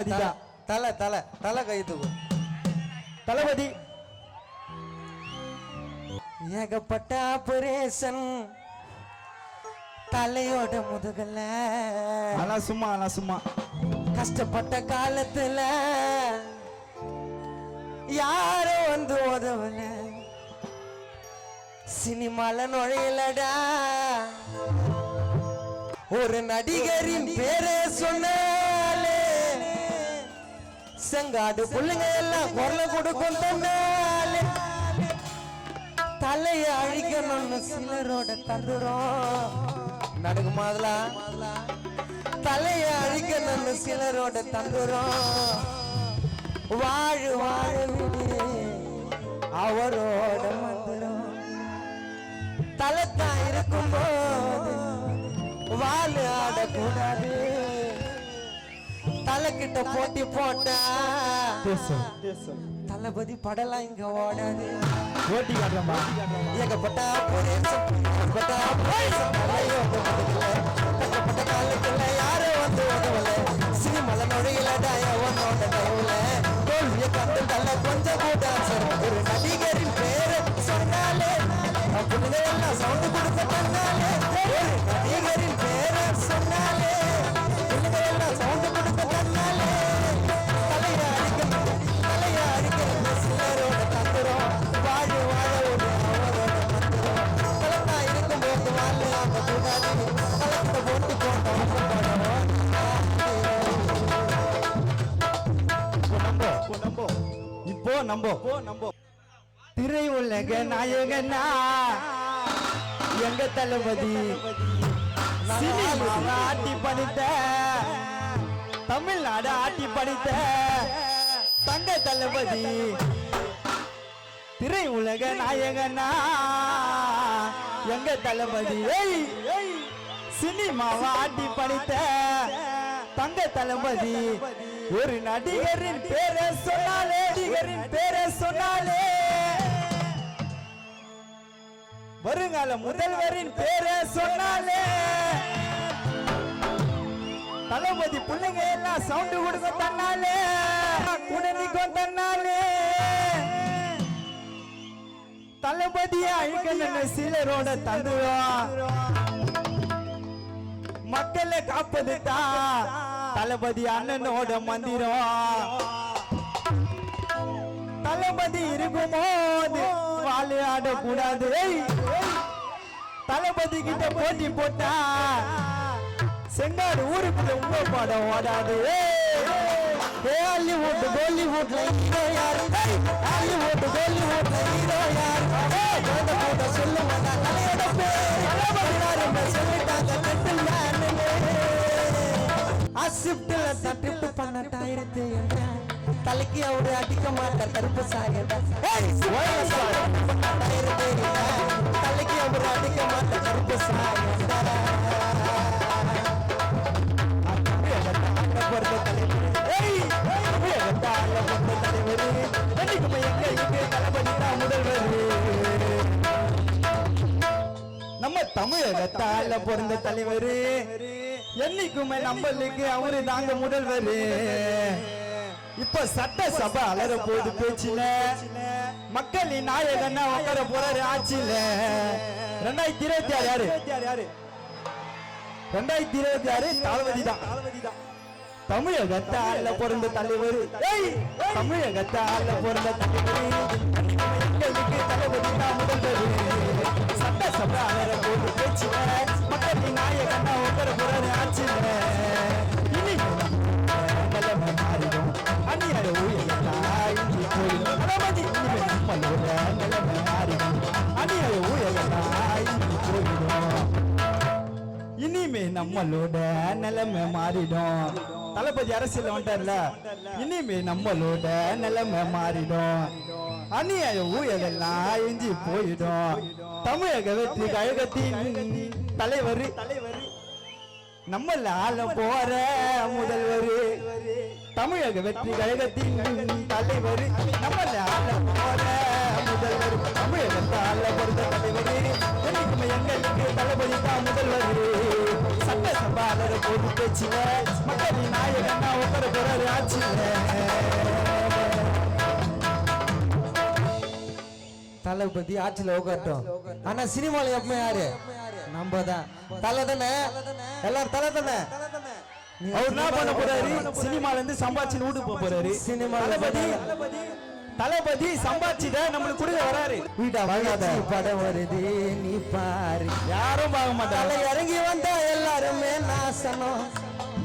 தலை தலை தலை கை தூக்கு தளபதி. ஏகப்பட்ட ஆபரேஷன். தலையோட முதுகல. ஆனா சும்மா ஆனா சும்மா. கஷ்டப்பட்ட காலத்துல யாரும் வந்து உதவல. சினிமால நுழையலடா. ஒரு நடிகரின் பேரை சொன்னாலே செங்காடு பிள்ளைங்க எல்லாம் குரல கொடுக்கும் தன்னாலே. தலைய அழிக்கணும்னு சிலரோட தந்துரும் நடக்குமாதுலா தலைய அழிக்கணும்னு சிலரோட தந்துரும் வாழு வாழ விடு. அவரோட மந்திரம். தலைத்தான் இருக்கும்போது வாழு ஆடக்கூடாது. தலைக்கிட்ட போட்டி போட்டா. தளபதி படலாம் இங்க ஓடாது. ஓட்டி காட்டுறா ஏகப்பட்ட தக்கப்பட்ட காலத்துல யாரும் வந்து உதவல. சினிமால நுழையலடா எவனோட தயவுல. தோல்வியை கண்டு தள்ள கொஞ்சம் கூட. ஒரு நடிகரின் பேரை சொன்னாலே. அப்படின்னு எல்லாம் சவுண்ட் இப்போ நம்போ நம்போ. திரை உலக நாயகனா எங்க தளபதி? ஆட்டி படித்த தமிழ்நாடு ஆட்டி படித்த தங்க தளபதி. திரை உலக நாயகனா எங்க தளபதி? ஏய், ஏய், சினிமாவை ஆட்டி படித்த தங்க தளபதி? ஒரு நடிகரின் பேரை சொன்னாலே நடிகரின் பேரை சொன்னாலே. வருங்கால முதல்வரின் பேரை சொன்னாலே. தளபதி பிள்ளைங்க எல்லாம் சவுண்டு கொடுக்க தன்னாலே. கூட தன்னாலே. தளபதியை அழிக்கணும்னு சிலரோட தந்துரும் மக்களை காப்பது தான் தளபதி அண்ணனோட மந்திரம். தளபதி இருக்கும்போது வாழையாட கூடாது. தளபதி கிட்ட போட்டி போட்டா செங்காடு ஊருக்குள்ள உங்க படம் ஓடாது. ஹாலிவுட் பாலிவுட்ல ஹீரோ யார் ஹாலிவுட் பாலிவுட்ல ஹீரோ யாரு குழந்தை கூட சொல்லுங்க தலையோட பேர் சொல்லிட்டாங்க அசிப்டில் கட்டில் பண்ண தட்டிட்டு என்ன? தலைக்கு அவரு அடிக்க மாட்டார் கருப்பு சாயடா தலைக்கு அவரு அடிக்க மாட்டார் கருப்பு சாயடா நம்ம தமிழகத்தால பிறந்த தலைவர். என்னைக்குமே நம்மளுக்கு அவரு தாங்க முதல்வர். இப்ப சட்டசபை அலற போது பேச்சுல. மக்களின் நாயகன்னா உட்கார போறாரு ஆட்சியில. ரெண்டாயிரத்தி இருபத்தி ஆறு யாரு? யாரு ரெண்டாயிரத்தி இருபத்தி ஆறு தளபதி தான். தமிழகத்தால பிறந்த தலைவர். தமிழகத்தால பிறந்த தலைவர். தளபதி தான் முதல்வர். சட்டசபை போது பேச்சு மக்களின் நாயகன்னா உட்கார புறர் ஆச்சு நிலமை மாறிடும். அந்நியர ஊழியர்களாய் இங்கே போயிடும். தளபதி நம்மளோட நிலமை மாறிடும். அந்நியர ஊழியர்களாய் இங்கே போயிடும். இனிமே நம்மளோட நிலைமை மாறிடும். தளபதி அரசியல் வந்துட்டார்ல. இனிமே நம்மளோட நிலைமை மாறிடும். அநியாய ஊழலெல்லாம் எஞ்சி போயிடும். தமிழக வெற்றி கழகத்தின் தலைவர். தலைவர் நம்மள ஆள போற முதல்வர். தமிழக வெற்றி கழகத்தின் தலைவர். நம்மள ஆள போற முதல்வர். தமிழகத்தை ஆள பொறுத்த தலைவர். எங்களுக்கு தளபதி தான் முதல்வர். சட்டசபாலர் போட்டு பேச்சுல மக்களின் நாயகன்னா உட்கார போறாரு ஆச்சுல தளபதி ஆட்சியில் உட்காட்டும் ஆனா சினிமால எப்பவுமே யாரு? நம்ம தான் தலை தானே எல்லாரும் தலை தானே அவர் என்ன பண்ண போறாரு? சினிமால இருந்து சம்பாதிச்சு வீட்டுக்கு போக போறாரு. சினிமால தளபதி தளபதி. சம்பாதிச்சுட்ட நம்மளுக்கு கொடுக்க வராரு. வீட்டா படம் வருது நீ பாரு. யாரும் பார்க்க மாட்டாங்க. இறங்கி நாசனம்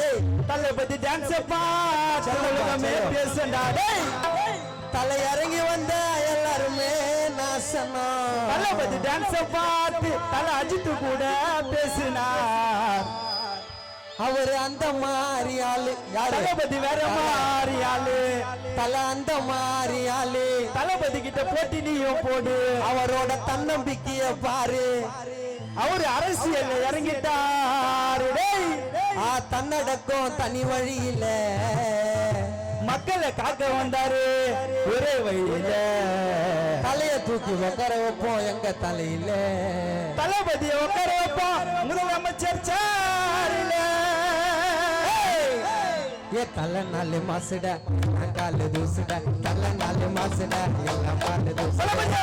ஏய் தளபதி டான்ஸ் பாமே பேசண்டா டேய். தலை இறங்கி வந்தா எல்லாருமே நாசனம் தளபதி டான்ஸ் பார்த்து தல அஜித் கூட பேசினார். அவர் அந்த மாதிரி ஆளு. தளபதி வேற மாதிரி ஆளு. தலை அந்த மாதிரி ஆளு. தளபதி கிட்ட போட்டி நீயும் போடு. அவரோட தன்னம்பிக்கைய பாரு. அவரு அரசியல்ல இறங்கிட்டாரு. ஆ தன்னடக்கம் தனி வழியில. மக்களை காக்க வந்தாரு. ஒரே வழியில. தலைய தூக்கி உட்கார வைப்போம் எங்க தலையில. தளபதியை உட்கார வைப்போம். முதலமைச்சர் சாரில. ஏ தலை நாலு மாசுட காலு தூசுட தலை நாலு மாசுட எல்லாம் பாட்டு தூசுட.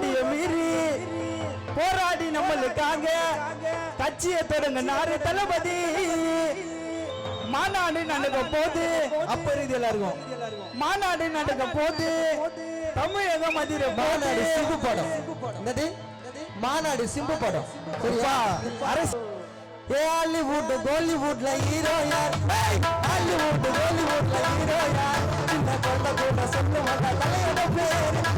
தடிய மீறி போராடி நம்மளுக்காக கட்சியை தொடங்க நாரு தளபதி. மாநாடு நடக்க போது அப்ப இருக்குது எல்லாருக்கும். மாநாடு நடக்க போது தமிழக மதிர மாநாடு சிம்பு படம். என்னது? மாநாடு சிம்பு படம். சரியா? அரசு ஹாலிவுட் கோலிவுட்ல ஹீரோ யார்? ஹாலிவுட் கோலிவுட்ல ஹீரோ யார்? இந்த கொண்ட கூட சொல்லு மாட்டா தலையோட பேர்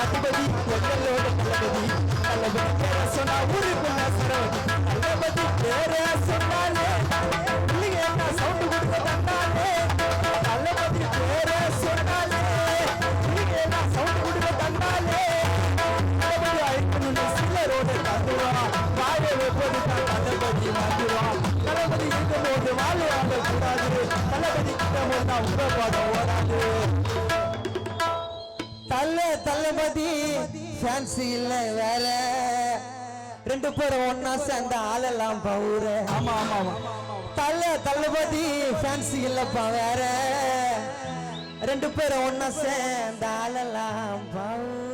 அதிபதி எங்களோட தளபதி தளபதி பேர சொன்னா ஊருக்குள்ள சரவதி தளபதி பேர சொன்னாலே இல்லைங்க என்ன சவுண்டு கொடுக்க தந்தாலே. தளபதி பேர சொன்னாலே இல்லைங்க என்ன சவுண்டு கொடுக்க தந்தாலே. தளபதி அழைக்கணும்னு சிலரோட தந்துவா வாழ வைப்பது தான் தளபதி மாற்றுவான் தளபதி இருக்கும்போது வாழ கூடாது தளபதி கிட்ட போது தான் உங்க ஃபேன்சி இல்ல வேற. ரெண்டு பேரும் ஒன்னா சேர்ந்த ஆளெல்லாம் பவுர ஆமா ஆமா ஆமா. தலை தளபதி ஃபேன்சி இல்லப்பா வேற. ரெண்டு பேரும் ஒன்னா சேர்ந்த ஆளெல்லாம் பவுர